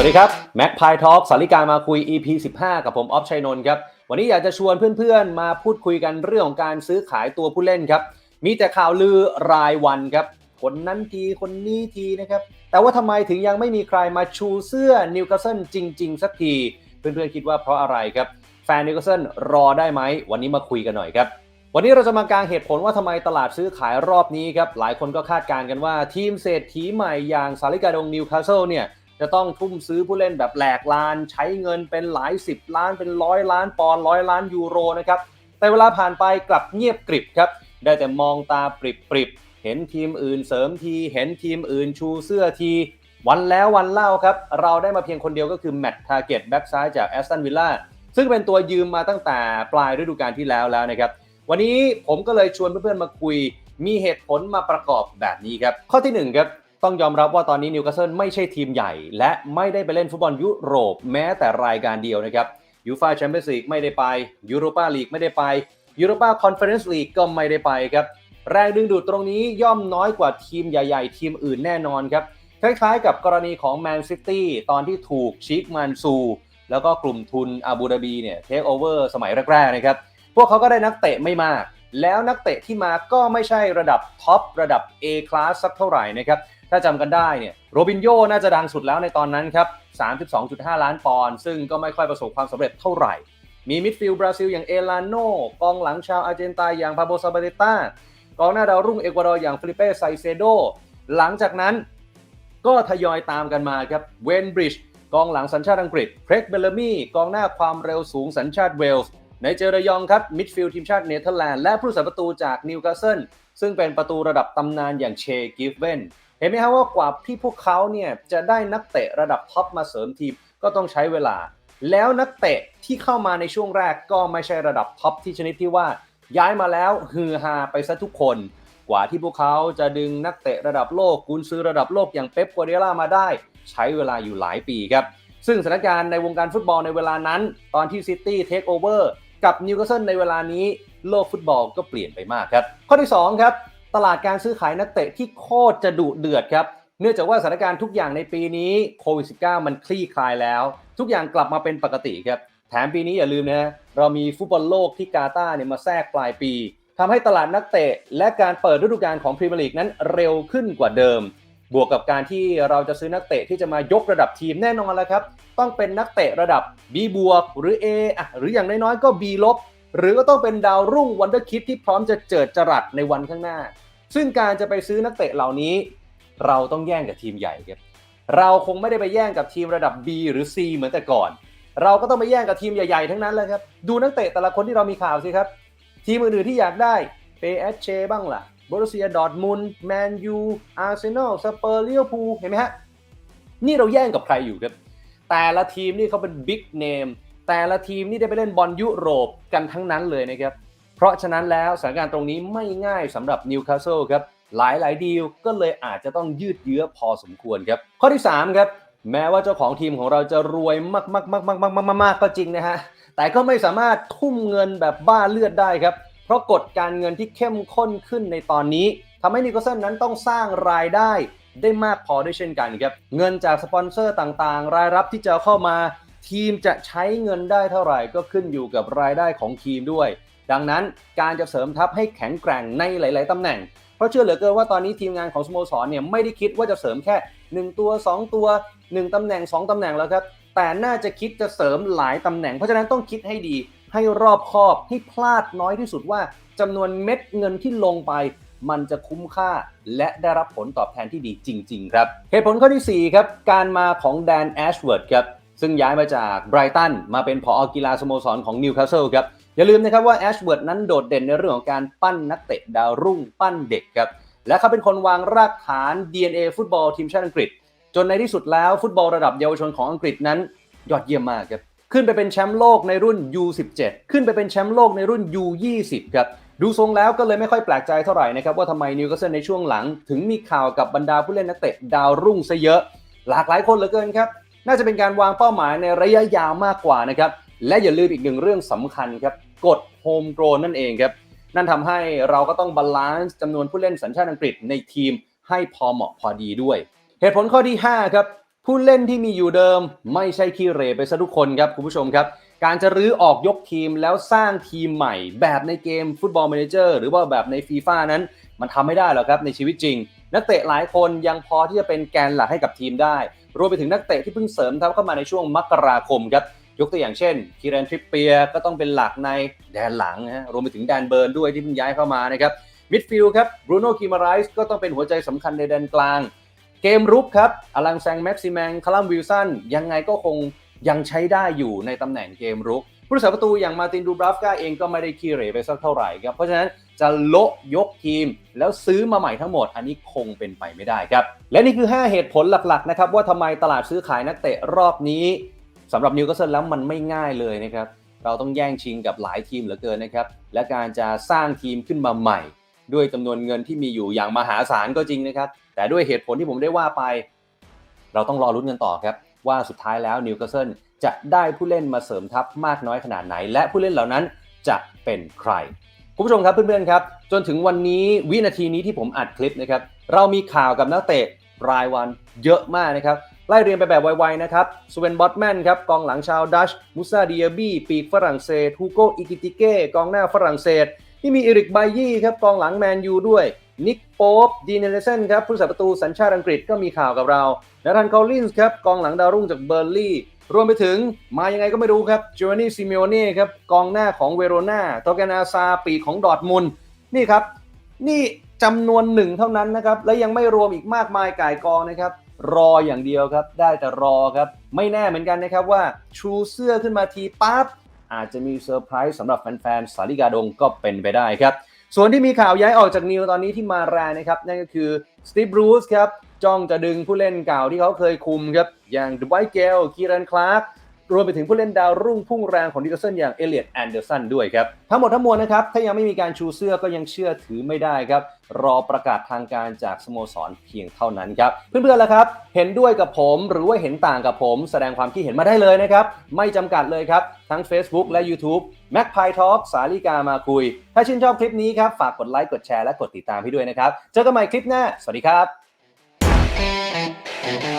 วัสดีครับแม็กพายทอล์กสาริกามาคุย EP 15 กับผมออฟชัยนนท์ครับ วันนี้อยากจะชวนเพื่อนๆ มาพูดคุยกันเรื่องของการซื้อขายตัวผู้เล่นครับ มีแต่ข่าวลือรายวันครับ คนนั้นทีคนนี้ทีนะครับ แต่ว่าทำไมถึงยังไม่มีใครมาชูเสื้อนิวคาสเซิลจริง ๆ สักที เพื่อนๆ คิดว่าเพราะอะไรครับ แฟนนิวคาสเซิลรอได้ไหม วันนี้มาคุยกันหน่อยครับวันนี้เราจะมากางเหตุผลว่าทำไมตลาดซื้อขายรอบนี้ครับหลายคนก็คาดการณ์กันว่าทีมเศรษฐีใหม่อย่างสาริกาดงนิวคาสเซิลเนี่ย จะต้องทุ่มซื้อผู้เล่นแบบแหลกลานใช้เงินเป็นหลายสิบล้านเป็นร้อยล้านปอนร้อยล้านยูโรนะครับแต่เวลาผ่านไปกลับเงียบกริบครับ ได้แต่มองตาปริบปริบเห็นทีมอื่นเสริมที เห็นทีมอื่นชูเสื้อที วันแล้ววันเล่าครับ เราได้มาเพียงคนเดียวก็คือแมตต์ทาเก็ตแบ็กซ้ายจากแอสตันวิลล่าซึ่งเป็นตัวยืมมาตั้งแต่ปลายฤดูกาลที่แล้วแล้วนะครับ วันนี้ผมก็เลยชวนเพื่อนๆมาคุย มีเหตุผลมาประกอบแบบนี้ครับ ข้อที่หนึ่งครับ ต้องยอมรับว่าตอนนี้นิวคาสเซิลไม่ใช่ทีมใหญ่ และไม่ได้ไปเล่นฟุตบอลยุโรปแม้แต่รายการเดียวนะครับยูฟาแชมเปี้ยนส์ลีกไม่ได้ไปยูโรปาลีกไม่ได้ไปยูโรปาคอนเฟอเรนซ์ลีกก็ไม่ได้ไปครับแรงดึงดูดตรงนี้ย่อมน้อยกว่าทีมใหญ่ ๆ ทีมอื่นแน่นอนครับคล้ายๆ กับกรณีของแมนซิตี้ตอนที่ถูกชิคมันซู แล้วก็กลุ่มทุนอาบูดาบีเนี่ยเทคโอเวอร์สมัยแรกๆนะครับพวกเขาก็ได้นักเตะไม่มาก แล้วนักเตะที่มาก็ไม่ใช่ระดับท็อประดับ A คลาสสักเท่าไหร่นะครับ ถ้าจำกันได้เนี่ยโรบินโยน่าจะดังสุดแล้วในตอนนั้นครับ 32.5 ล้านปอนด์ซึ่งก็ไม่ค่อยประสบความสำเร็จเท่าไหร่ มีมิดฟิลด์บราซิลอย่างเอลานโนกองหลังชาวอาร์เจนตาอย่างพาโบซาบาเดต้ากองหน้าดาวรุ่งเอกวาดอร์อย่างฟิลิเป้ไซเซโดหลังจากนั้นก็ทยอยตามกันมาครับเวนบริดจ์กองหลังสัญชาติอังกฤษเพรกเบลลามี่กองหน้าความเร็วสูงสัญชาติเวลส์ในเจอระยองครับมิดฟิลด์ทีมชาติเนเธอร์แลนด์และผู้สาประตูจากนิวคาสเซิลซึ่งเป็นประตูระดับตำนานอย่างเชกิฟเวน เห็นไหมครับว่ากว่าที่พวกเขาเนี่ยจะได้นักเตะระดับท็อปมาเสริมทีมก็ต้องใช้เวลา แล้วนักเตะที่เข้ามาในช่วงแรกก็ไม่ใช่ระดับท็อปที่ชนิดที่ว่า ย้ายมาแล้วฮือฮาไปซะทุกคน กว่าที่พวกเขาจะดึงนักเตะระดับโลกกุนซือระดับโลกอย่างเป๊ปกัวเดียล่ามาได้ ใช้เวลาอยู่หลายปีครับ ซึ่งสถานการณ์ในวงการฟุตบอลในเวลานั้น ตอนที่ซิตี้เทคโอเวอร์กับนิวคาสเซิลในเวลานี้โลกฟุตบอลก็เปลี่ยนไปมากครับ ข้อที่2ครับ ตลาดการซื้อขายนักเตะที่โคตรจะดุเดือดครับ เนื่องจากว่าสถานการณ์ทุกอย่างในปีนี้โควิด -19 มันคลี่คลายแล้ว ทุกอย่างกลับมาเป็นปกติครับ แถมปีนี้อย่าลืมนะเรามีฟุตบอลโลกที่กาตาร์เนี่ยมาแทรกปลายปีทำให้ตลาดนักเตะ และการเปิดฤดูกาลของพรีเมียร์ลีกนั้นเร็วขึ้นกว่าเดิม บวกกับการที่เราจะซื้อนักเตะที่จะมายกระดับทีมแน่นอนแล้วครับ ต้องเป็นนักเตะระดับ B บวกหรือ A อะหรืออย่างน้อยๆก็ B ลบ หรือก็ต้องเป็นดาวรุ่งวันเดอร์คิดที่พร้อมจะเจิดจรัสในวันข้างหน้า ซึ่งการจะไปซื้อนักเตะเหล่านี้ เราต้องแย่งกับทีมใหญ่ครับเราคงไม่ได้ไปแย่งกับทีมระดับ B หรือ C เหมือนแต่ก่อน เราก็ต้องไปแย่งกับทีมใหญ่ๆ ทั้งนั้นเลยครับ ดูนักเตะแต่ละคนที่เรามีข่าวสิครับ ทีมอื่นๆที่อยากได้เปเอชเชบ้างล่ะบรูเซียดอร์ทมุนแมนยูอาร์เซนอลสเปอร์เลียวพูเห็นไหมฮะ นี่เราแย่งกับใครอยู่ครับ แต่ละทีมนี่เขาเป็นบิ๊กเนม แต่ละทีมนี่ได้ไปเล่นบอลยุโรปกันทั้งนั้นเลยนะครับ เพราะฉะนั้นแล้วสถานการณ์ตรงนี้ไม่ง่ายสำหรับนิวคาสเซิลครับ หลายหลายๆดีลก็เลยอาจจะต้องยืดเยื้อพอสมควรครับ ข้อที่ 3 ครับแม้ว่าเจ้าของทีมของเราจะรวยมากๆๆๆๆๆก็จริงนะฮะ แต่ก็ไม่สามารถทุ่มเงินแบบบ้าเลือดได้ครับ เพราะกฎการเงินที่เข้มข้นขึ้นในตอนนี้ทำให้นิวคาสเซิลนั้นต้องสร้างรายได้ได้มากพอด้วยเช่นกันครับ เงินจากสปอนเซอร์ต่างๆ รายรับที่จะเข้ามา ทีมจะใช้เงินได้เท่าไหร่ก็ขึ้นอยู่กับรายได้ของทีมด้วย ดังนั้นการจะเสริมทัพให้แข็งแกร่งในหลาย ๆตำแหน่ง เพราะเชื่อเหลือเกินว่าตอนนี้ทีมงานของสโมสรเนี่ยไม่ได้คิดว่าจะเสริมแค่ 1 ตัว 2 ตัว 1ตำแหน่ง 2ตำแหน่งแล้วครับ แต่น่าจะคิดจะเสริมหลายตำแหน่ง เพราะฉะนั้นต้องคิดให้ดี ให้รอบคอบ ให้พลาดน้อยที่สุดว่าจำนวนเม็ดเงินที่ลงไปมันจะคุ้มค่าและได้รับผลตอบแทนที่ดีจริง ๆ ครับ เหตุผลข้อที่ 4 ครับ การมาของแดนแอชเวิร์ดครับ ซึ่งย้ายมาจากไบรตันมาเป็นผอกีฬาสโมสรของนิวคาสเซิลครับ อย่าลืมนะครับว่าแอชเวิร์ดนั้นโดดเด่นในเรื่องของการปั้นนักเตะดาวรุ่งปั้นเด็กครับ และเขาเป็นคนวางรากฐาน DNA ฟุตบอลทีมชาติอังกฤษ จนในที่สุดแล้วฟุตบอลระดับเยาวชนของอังกฤษนั้น ยอดเยี่ยมมากครับขึ้นไปเป็นแชมป์โลกในรุ่น U17 ขึ้นไปเป็นแชมป์โลกในรุ่น U20 ครับดูทรงแล้วก็เลยไม่ค่อยแปลกใจเท่าไหร่นะครับว่าทำไมนิวคาสเซิลในช่วงหลัง ถึงมีข่าวกับบรรดาผู้เล่นนักเตะดาวรุ่งซะเยอะ หลากหลายคนเหลือเกินครับ น่าจะเป็นการวางเป้าหมายในระยะยาวมากกว่านะครับ และอย่าลืมอีกหนึ่งเรื่องสำคัญครับกฎโฮมโกรนนั่นเองครับ นั่นทำให้เราก็ต้องบาลานซ์จำนวนผู้เล่นสัญชาติอังกฤษในทีมให้พอเหมาะพอดีด้วย เหตุผลข้อที่ 5 ครับ ผู้เล่นที่มีอยู่เดิม ไม่ใช่ขี้เรไปซะทุกคนครับคุณผู้ชมครับ การจะรื้อออกยกทีมแล้วสร้างทีมใหม่ แบบในเกมฟุตบอล m ม n เจอร์หรือว่าแบบในฟีฟ่านั้น มันทำไม่ได้หรอกครับในชีวิตจริง นักเตะหลายคนยังพอที่จะเป็นแกนหลักให้กับทีมได้ รวมไปถึงนักเตะที่เพิ่งเสริมทัพเข้ามาในช่วงมกราคมครับยกตัวอย่างเช่นคีรันทริปเปียก็ต้องเป็นหลักในแดนหลังนะฮะรวมไปถึงแดนเบิร์นด้วยที่เพิ่งย้ายเข้ามานะครับมิดฟิลด์ครับบรูโน่กิมาไรส์ก็ต้องเป็นหัวใจสำคัญในแดนกลาง เกมรุกครับอลังแซงแม็กซิแมงคาลัมวิลสันยังไงก็คงยังใช้ได้อยู่ในตำแหน่งเกมรุก ผู้รักษาประตูอย่างมาตินดูบราฟกาเองก็ไม่ได้ขี้เรไปสักเท่าไหร่ครับ เพราะฉะนั้นจะโละยกทีม แล้วซื้อมาใหม่ทั้งหมด อันนี้คงเป็นไปไม่ได้ครับ และนี่คือ 5 เหตุผลหลักๆนะครับว่าทำไมตลาดซื้อขายนักเตะรอบนี้สำหรับนิวคาสเซิลแล้วมันไม่ง่ายเลยนะครับเราต้องแย่งชิงกับหลายทีมเหลือเกินนะครับและการจะสร้างทีมขึ้นมาใหม่ ด้วยจำนวนเงินที่มีอยู่อย่างมหาศาลก็จริงนะครับแต่ด้วยเหตุผลที่ผมได้ว่าไป เราต้องรอรุ้นกันต่อครับว่าสุดท้ายแล้วนิวคาสเซิล จะได้ผู้เล่นมาเสริมทัพมากน้อยขนาดไหน และผู้เล่นเหล่านั้นจะเป็นใคร คุณผู้ชมครับเพื่อนๆครับ จนถึงวันนี้วินาทีนี้ที่ผมอัดคลิปนะครับเรามีข่าวกับนักเตะรายวันเยอะมากนะครับไล่เรียงไปแบบไวๆนะครับสเวนบอตแมนครับกองหลังชาวดัชมูซาเดียบี้ปีกฝรั่งเศสฮูโกอิกิติเก้กองหน้าฝรั่งเศสที่มีเอริกไบยี่ครับกองหลังแมนยูด้วยนิกโป๊ปดีเนเลเซนครับผู้รักษาประตูสัญชาติอังกฤษก็มีข่าวกับเรานาธานคอลลินส์ครับกองหลังดาวรุ่งจากเบอร์ลี่ รวมไปถึงมายังไงก็ไม่รู้ครับจ o ว n นี่ซิเมโอเน่ครับกองหน้าของเวโรนาโตแกนาซาปีของดอทมุนนี่ครับ นี่จำนวนหนึ่งเท่านั้นนะครับ และยังไม่รวมอีกมากมายก่ายกองนะครับ รออย่างเดียวครับ ได้แต่รอครับ ไม่แน่เหมือนกันนะครับว่าชูเสื้อขึ้นมาทีปั๊บอาจจะมีเซอร์ไพรส์สำหรับแฟนๆสาลิกาดงก็เป็นไปได้ครับ ส่วนที่มีข่าวย้ายออกจากนิวตอนนี้ที่มาแรงนะครับ นั่นก็คือสตีฟรูสครับจ้องจะดึงผู้เล่นเก่าที่เขาเคยคุมครับ อย่างดูไบเกลคีรันคลาร์ก รวมไปถึงผู้เล่นดาวรุ่งพุ่งแรงของดิกเซนอย่างเอเลียดแอนเดอร์สันด้วยครับ ทั้งหมดทั้งมวลนะครับ ถ้ายังไม่มีการชูเสื้อก็ยังเชื่อถือไม่ได้ครับ รอประกาศทางการจากสโมสรเพียงเท่านั้นครับ เพื่อนๆล่ะครับ เห็นด้วยกับผมหรือว่าเห็นต่างกับผม แสดงความคิดเห็นมาได้เลยนะครับ ไม่จำกัดเลยครับ ทั้ง Facebook และ YouTube m a c p i Talk สาลิกามาคุย ถ้าชื่นชอบคลิปนี้ครับฝากกดไลค์กดแชร์และกดติดตามให้ด้วยนะครับเจอกันใหม่คลิปหน้าสวัสดีครับ